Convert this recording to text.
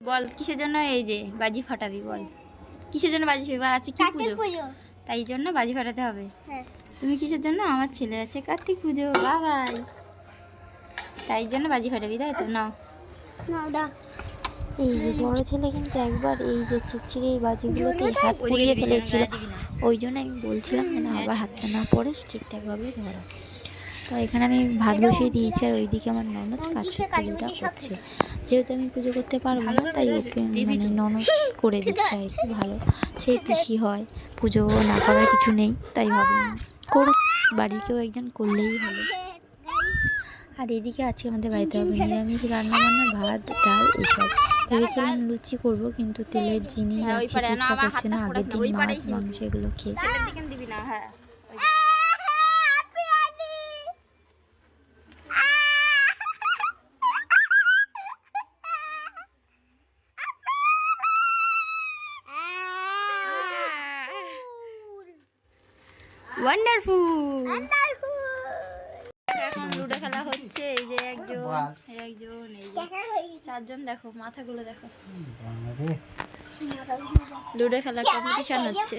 বল কিসের জন্য এই যে বাজি ফাটাবি বল? কিসের জন্য বাজি ফাটাবি? আছে কি পুজো? তাই জন্য বাজি ফাটাতে হবে। হ্যাঁ। তুমি কিসের জন্য? আমার ছেলে আছে কার্তিক পুজো বাবাই। তাই জন্য বাজি ফাটাবি তাই তো? নাও। নাও এই যে বড় ছেলে কিন্তু একবার এই যে চিচিরি এই বাজিগুলোতে হাত পুড়িয়ে ফেলেছিল। ওই জন্য আমি বলছিলাম যেন আবার হাতটা না পড়ে ঠিকঠাকভাবে ধরো। তো এখানে আমি ভাত বসিয়ে দিয়েছি আর ওইদিকে আমার ননদ কার্তিক পুজোটা করছে। যেহেতু আমি পুজো করতে পারব না, তাই ওকে মানে ননদ করে দিচ্ছে আর কি, ভালো। সেই পিসি হয়, পুজো না করার কিছু নেই, তাই ভাবলাম করুক বাড়ির কেউ একজন করলেই হবে আর এদিকে আজকে আমাদের বাড়িতে হবে নিরামিষ রান্না বান্না ভাত, ডাল, এসব। ভেবেছিলাম লুচি করব, কিন্তু তেলের জিনিস ইচ্ছা করছে না, আগের দিন মাছ, মাংস এগুলো খেয়ে ওয়ান্ডারফুল এখন লুডো খেলা হচ্ছে এই যে একজন একজন এই যে চারজন দেখো মাথাগুলো দেখো। লুডো খেলা কম্পিটিশন হচ্ছে।